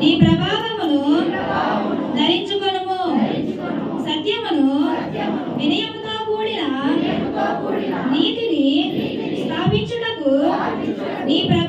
నీ ప్రభావమును ధరించుకొనుము. సత్యమును వినయముతో కూడిన నీతిని స్థాపించుటకు నీ ప్రభావమును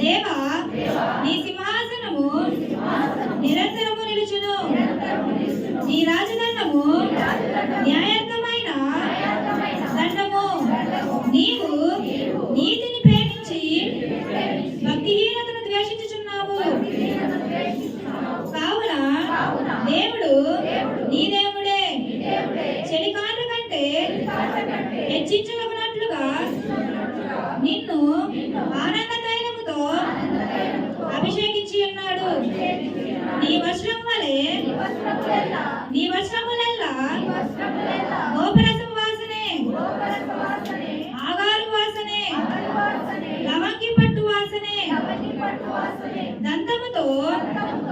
దేవా నీ సింహాసనము నిరంతరము నిలుచును. నీ రాజదండము న్యాయ outra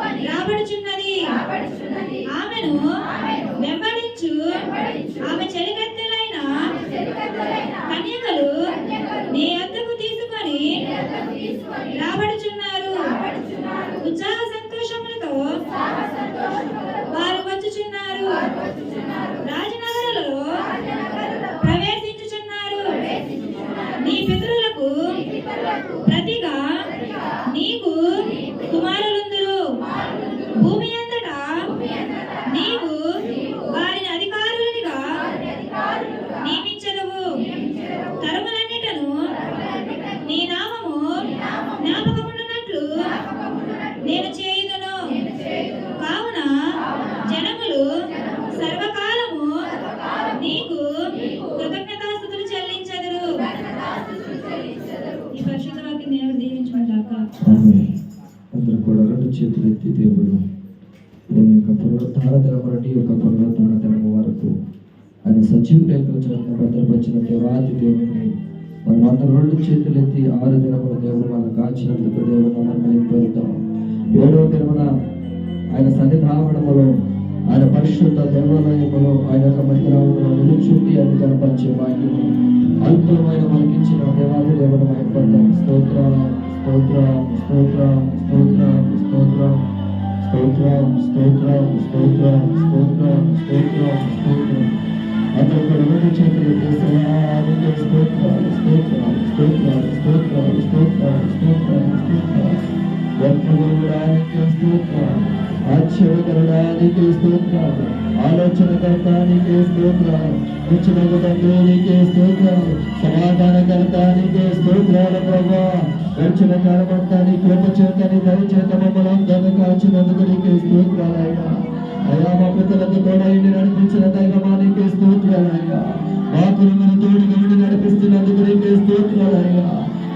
రాబడుచున్నది. ఆమెను ఏడవ దినమున ఆయన సన్నిధావనములో ఆయన పరిశుద్ధ దేవాలయములో ఆయన యొక్క మందిరంలో నిలుచుండి అని కనపరిచే భాగ్యము అల్పమైన మనకిచ్చిన దేవాది దేవుడు మైపడతాం స్తోత్ర స్తోత్ర స్తోత్ర స్తోత్ర స్తోత్ర స్తోత్ర స్తోత్ర స్తోత్ర స్తోత్ర స్తోత్ర స్తోత్ర అందరూ కూడా రెండు చేతులు దేశానికి స్తోత్రాలు స్తోత్రాలు స్తోత్రాలు స్తోత్రాలు స్తోత్రాలు స్తోత్రాలు స్తోత్రాలు వ్యక్తగడానికి స్తోత్రాలు ఆశ్చర్యకరడానికి స్తోత్రాలు ఆలోచనకర్తానికి స్తోత్రాలు రుచులకు తండ్రికి స్తోత్రాలు సమాధానకర్తానికి స్తోత్రాలు ప్రభా. గడిచిన కాలమంతాన్ని నీ కృప చేతని దయచేత మమ్మల్ని అందరూ కాచినందుకు నీకు స్తోత్రాలైనా తోడైంది నడిపించిన దైవమానికి స్తోత్రాలయ్యా. మా మీరు తోడుగా ఉండి నడిపిస్తున్నందుకు నీకే స్తోత్రాలయ్యా.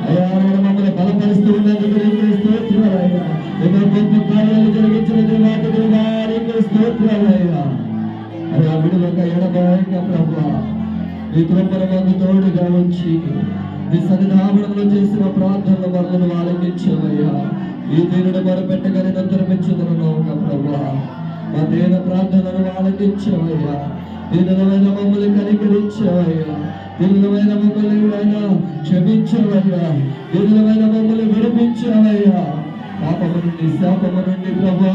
అయ్యా మమ్మల్ని బలపరుస్తూ ఉన్నందుకు నీకే స్తోత్రాలయ్యా ఎన్నో గొప్ప కార్యాలు జరిగించిన దేవాటి దేవానికి స్తోత్రాలయ్యా అయ్యా. విడుదల ఎడబాయిక ప్రభా నీ కృపణ మాకు తోడుగా ఉంచి నీ సన్నిధానంలో చేసిన ప్రార్థనలు వరలను ఆలకించమయ్యా. ఈ దీనుడు మొరపెట్టగానే నంతరమించుదను ఒక ప్రభా. మా దేన ప్రార్థనలను ఆలకించవయ్యా దీనమైన మమ్మల్ని కనికరించవయ్యా దీనమైన మమ్మల్ని క్షమించవయ్యా దీనమైన మమ్మల్ని విడిపించవయ్యా పాపము నుండి శాపము నుండి ప్రభా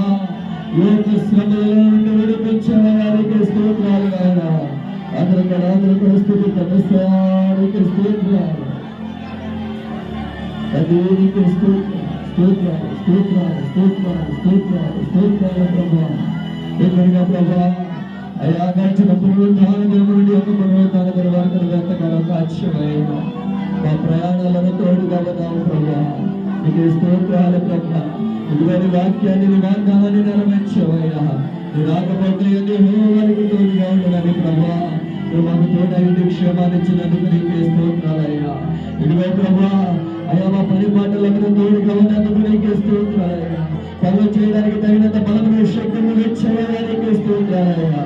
యోగ శ్రమలో నుండి విడిపించవయ్యానికి స్తోత్రాలు ఆయన అందరూ కూడా అందరూ కూడా స్తోత్రాలు. దేవునికి స్తోత్రాలు స్తోత్రాలు స్తోత్రాలు స్తోత్రాలు స్తోత్రాలు ప్రభా. ఎక్కడిగా ప్రభా అయ్యా గడిచిన పునరుద్ధాన దేవుడి యొక్క పునరుద్ధాన తర్వాత ఎంతకాలం సాక్ష్యమైన మా ప్రయాణాలను తోడుగా ఉన్నాము ప్రభా. నీకు స్తోత్రాలు ప్రభా. ఇటువంటి వాక్యాన్ని నీ వాగ్దానాన్ని నెరవేర్చవయ్యా నీ రాకపోతే వారికి తోడుగా ఉండదని ప్రభా. నువ్వు మాకు తోడైంది క్షేమాన్నిచ్చినందుకు నీకే స్తోత్రాలయ్యా ఇదిగో ప్రభా అయ్యా మా పని పాటలకు తోడుగా ఉన్నందుకు నీకే స్తోత్రాలయ్యా పనులు చేయడానికి తగినంత బలమైన శక్తిని ఇచ్చేయడానికి స్తోత్రాలయ్యా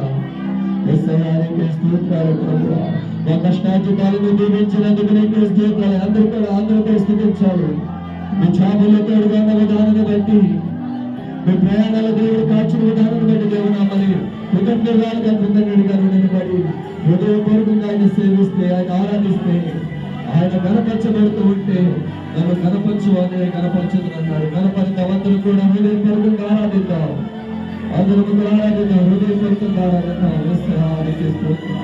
మా కష్టాచితాలను దీవించినందుకు నీకే స్తోత్రాలు అందరూ కూడా అందరికీ స్థుతించాలి మీ చాముల తోడుగా విధానాన్ని బట్టి మీ ప్రయాణాల దేవుడు కాచిన విధానం బట్టి దేవుడు నమ్మని కృతజ్ఞతలుగా కృతజ్ఞుడిగా నిలబడి హృదయపూర్వకంగా ఆయన సేవిస్తే ఆయన ఆరాధిస్తే ఆయన కనపరచబడుతూ ఉంటే నన్ను కనపరచు అనే కనపరచదు అన్నాడు గణపరిత అందరూ కూడా హృదయపూర్వకంగా ఆరాధిద్దాం. అందరూ ముందు ఆరాధిద్దాం. హృదయపూర్వకంగా ఆరాధిద్దాం. విశ్రానికి స్తోత్రం.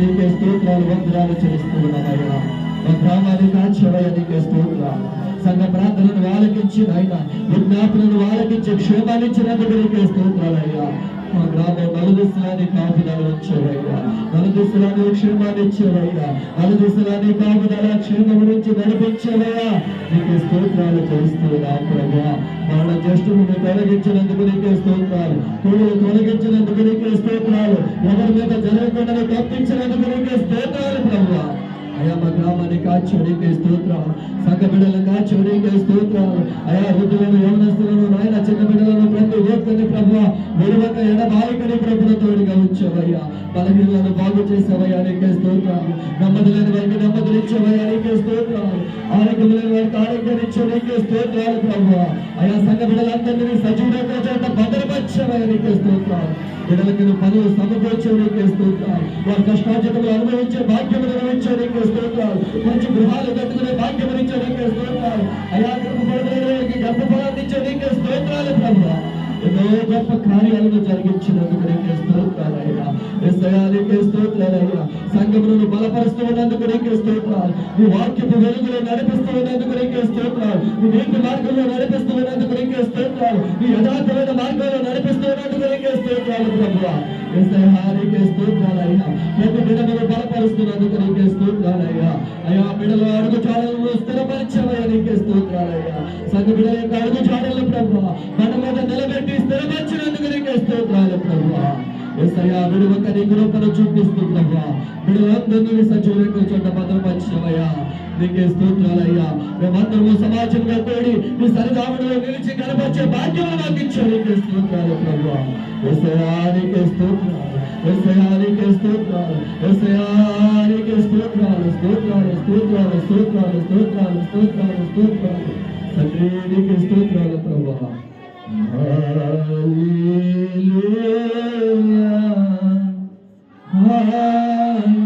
నీకే స్తోత్రాలు వందనాలు చేస్తున్నాను ఉన్నామయ్యా మా గ్రామాన్ని కాల్చవయ్య నీకే స్తోత్రాలు సంఘ ప్రార్థనను వాళ్ళకించి ఆయన విజ్ఞాపనను వాళ్ళకించి క్షేమాన్ని ఇచ్చినందుకు నీకే స్తోత్రాలయ్యా మా గ్రామం నలుదిశలాన్ని కాపుదల వచ్చేవయ్యా నలుదిశలాన్ని క్షేమాన్ని ఇచ్చేవయ్యా నలుదిశలాన్ని కాపుదల క్షేమం నుంచి నడిపించేవయ్యా. నీకే స్తోత్రాలు చేస్తూ నా ప్రభా. మరణ జ్యేష్ఠుని తొలగించినందుకు నీకే స్తోత్రాలు. తోడులు తొలగించినందుకు నీకే స్తోత్రాలు. ఎవరి మీద జరగకుండా తప్పించినందుకు నీకే స్తోత్రాలు ప్రభా. అయా మా గ్రామాన్ని కాచు నీకే స్తోత్రాలు సంఘ బిడ్డలను కాచు నీకే స్తోత్రాలు అయా వృద్ధులను యవనస్తులను నాయన చిన్న బిడ్డలను ప్రతి ఓర్తని ప్రభు విడువక ఎడబాలికని ప్రభుల తోడుగా ఉంచవయ్యా బలహీనలను బాగు చేసేవయ్యా నీకే స్తోత్రాలు నెమ్మది లేని వారికి నెమ్మదిని ఇచ్చేవయ్యా నీకే స్తోత్రాలు ఆరోగ్యం వారికి ఆరోగ్యాన్ని ఇచ్చే నీకే స్తోత్రాలు ప్రభు. అయా సంఘ బిడ్డలందరినీ సజీవంగా చేత భద్రపరిచేవయ్యా నీకే స్తోత్రాలు. బిడ్డలకి పనులు సమకూర్చే నీకే స్తోత్రాలు. వారి కష్టార్జితములు అనుభవించే భాగ్యం అనుభవించే నీకే స్తోత్రాలు. మంచి గృహాలు కట్టుకునే భాగ్యం ఇచ్చే నీకే స్తోత్రాలు. అయా గర్భపడడానికి గర్భఫలాన్ని ఇచ్చే నీకే స్తోత్రాలు ప్రభు. ఎన్నో గొప్ప కార్యాలను జరిగించినందుకు నీకే స్తోత్రాలయ్యా. ఎస్ఐయానికే స్తోత్రాలయ్యా. సంఘములను బలపరుస్తూ ఉన్నందుకు నీకే స్తోత్రాలు. నీ వాక్యపు వెలుగులో నడిపిస్తూ ఉన్నందుకు నీకే స్తోత్రాలు. నీ నీతి మార్గంలో నడిపిస్తూ ఉన్నందుకు నీకే స్తోత్రాలు. నీ యథార్థమైన మార్గంలో నడిపిస్తూ స్తోత్రాలు ప్రభు. ఎస్ఐయానికే స్తోత్రాలయ్యా ప్రతి బిడమను బలపరుస్తున్నందుకు నీకే స్తోత్రాలయ్యా అయ్యా బిడలో అడుగు చాడలను స్థిరపరిచవయ్యా నీకే స్తోత్రాలయ్యా సంఘ బిడల యొక్క అడుగు చాడలు ప్రభు మన మీద నిలబెట్టి స్థిరపరిచినందుకు నీకే స్తోత్రాలు ప్రభు ఎస్ఐయా విడువక నీ కృపను చూపిస్తూ ప్రభు విడువందరినీ సజీవంగా చోట భద్రపరిచవయ్యా నీకే స్తోత్రాలయ్యా. మేమందరము సమాజంగా కూడి నీ సరిదాముడిలో నిలిచి కనపరిచే భాగ్యం నాకు ఇచ్చావు. నీకే స్తోత్రాలు ప్రభు ఎస్ఐయా నీకే స్తోత్రాలు. ఎస్ఐయా నీకే స్తోత్రాలు. ఎస్ఐయా నీకే స్తోత్రాలు. స్తోత్రాలు స్తోత్రాలు స్తోత్రాలు స్తోత్రాలు స్తోత్రాలు స్తోత్రాలు. తండ్రి నీకే స్తోత్రాలు ప్రభు స్తోత్రం పరమాత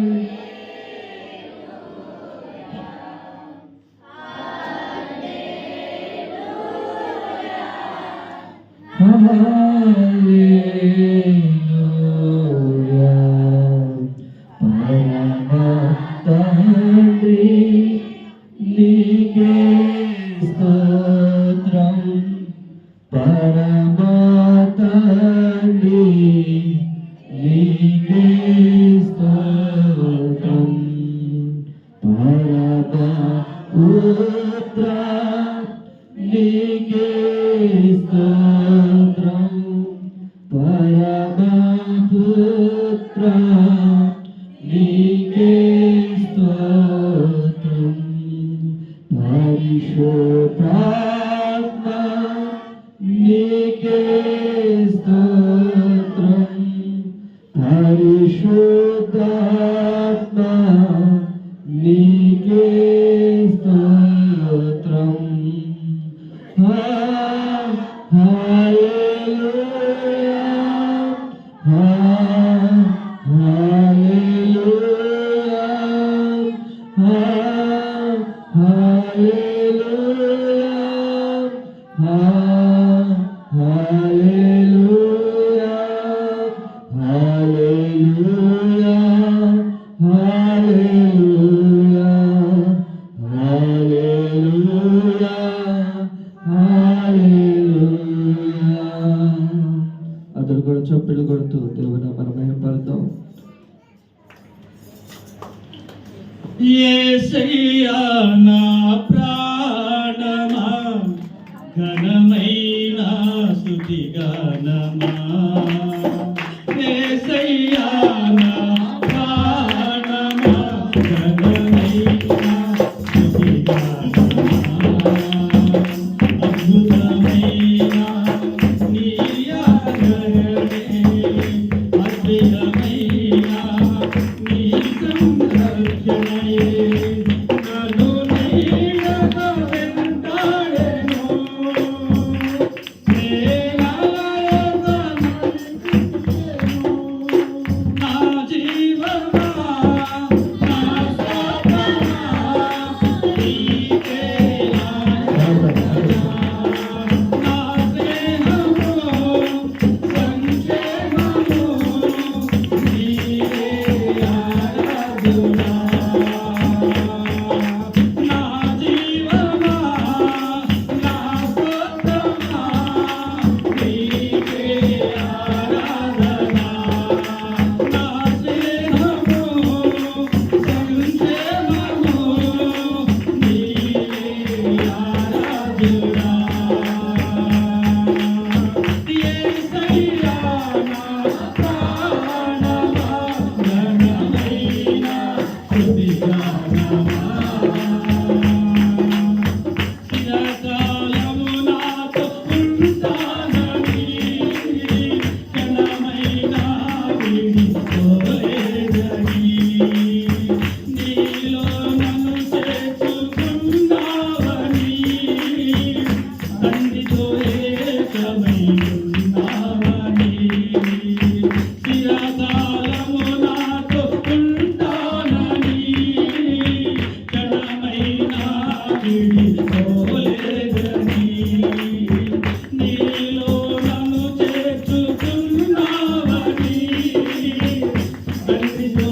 Mm-hmm. గానమా You.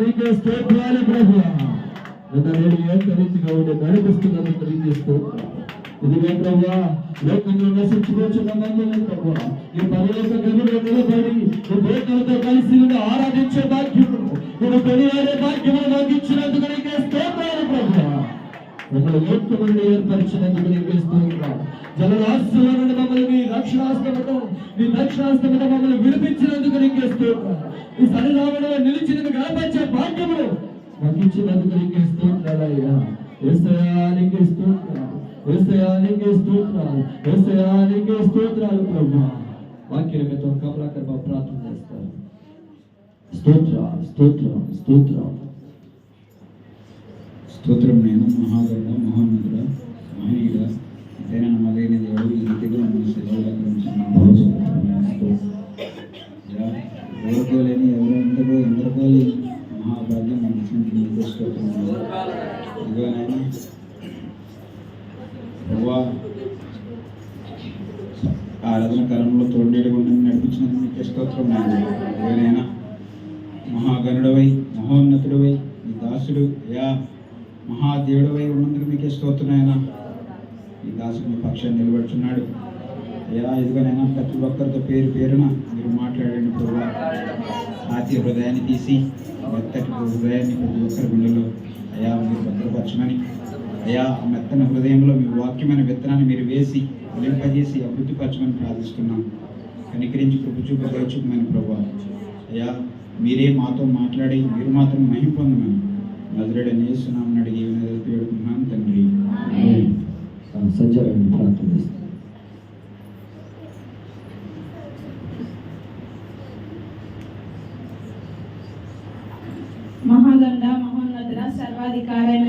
తెలియజేస్తూ ప్రాణి ప్రభు. నిన్న నేను ఏం తెలియదుగా ఉండే నడిపిస్తున్నాను తెలియజేస్తూ ఇదిగో ప్రభా లోకంలో నశించుకోవచ్చున్న మమ్మల్ని ప్రభా. ఈ పరలోక గదులు నిలబడి దేవతలతో కలిసి ఆరాధించే భాగ్యము నేను కొనియాడే భాగ్యము నాకు ఇచ్చినందుకు నీకే స్తోత్రాలు ప్రభు. మమ్మల్ని ఏర్పడి ఏర్పరిచినందుకు నీకు స్తోత్రం జలరాశుల మమ్మల్ని మీ రక్షణాస్తమతో మీ రక్షణాస్తమతో మమ్మల్ని విడిపించినందుకు నీకు స్తోత్రం ఈ సరిరామలో నిలిచినందుకు గణపరిచే భాగ్యములు పంపించినందుకు నీకు స్తోత్రాలయ్యా ఏసయానికి స్తోత్రాలు ఏసయానికి స్తోత్రాలు ఏసయానికి స్తోత్రాలు ప్రభు వాక్యలతో కమలాకర్మ ప్రార్థన చేస్తారు. స్తోత్ర స్తోత్రం స్తోత్రం. స్తోత్రం నేను మహాగరుడ మహోన్నతుడ మహనీయుడ ఇతైన నమ్మదైన దేవుడు ఈ రీతిగా నన్ను సెలవులు ఎవరుకోలేని ఎవరు ఎందరో ఎందరికో లేని మహాభాగ్యం మనకి ఇచ్చినందుకు నీకు స్తోత్రం ఇదిగో నాయన ప్రభా ఆరాధన కాలంలో తోడేడు ఉండి నడిపించినందుకు నీకు స్తోత్రం నాయన ఇదిగో నాయన మహాగణుడవై మహోన్నతుడవై నీ దాసుడు యా మహాదేవుడవై ఉన్నందుకు మీకే స్తోత్రనాయన ఈ దాసుడు మీ పక్షాన్ని నిలబడుచున్నాడు అయ్యా ఇదిగోనైనా ప్రతి ఒక్కరితో పేరు పేరున మీరు మాట్లాడండి ప్రభు ఆతి హృదయాన్ని తీసి మెత్తటి హృదయాన్ని ప్రతి ఒక్కరి గుండెలో అయ్యా మీరు భద్రపరచమని అయ్యా ఆ మెత్తని హృదయంలో మీ వాక్యమైన విత్తనాన్ని మీరు వేసి నింపజేసి అభివృద్ధిపరచమని ప్రార్థిస్తున్నాం. కనికరించి కృప చూపు దయచూపమని ప్రభు అయ్యా మీరే మాతో మాట్లాడి మీరు మాత్రం మహిం పొందమని నజరేడ నేస్తున్నామని అడిగి వినదలిపి వేడుకున్నాను తండ్రి. సంచారాన్ని ప్రార్థన చేస్తారు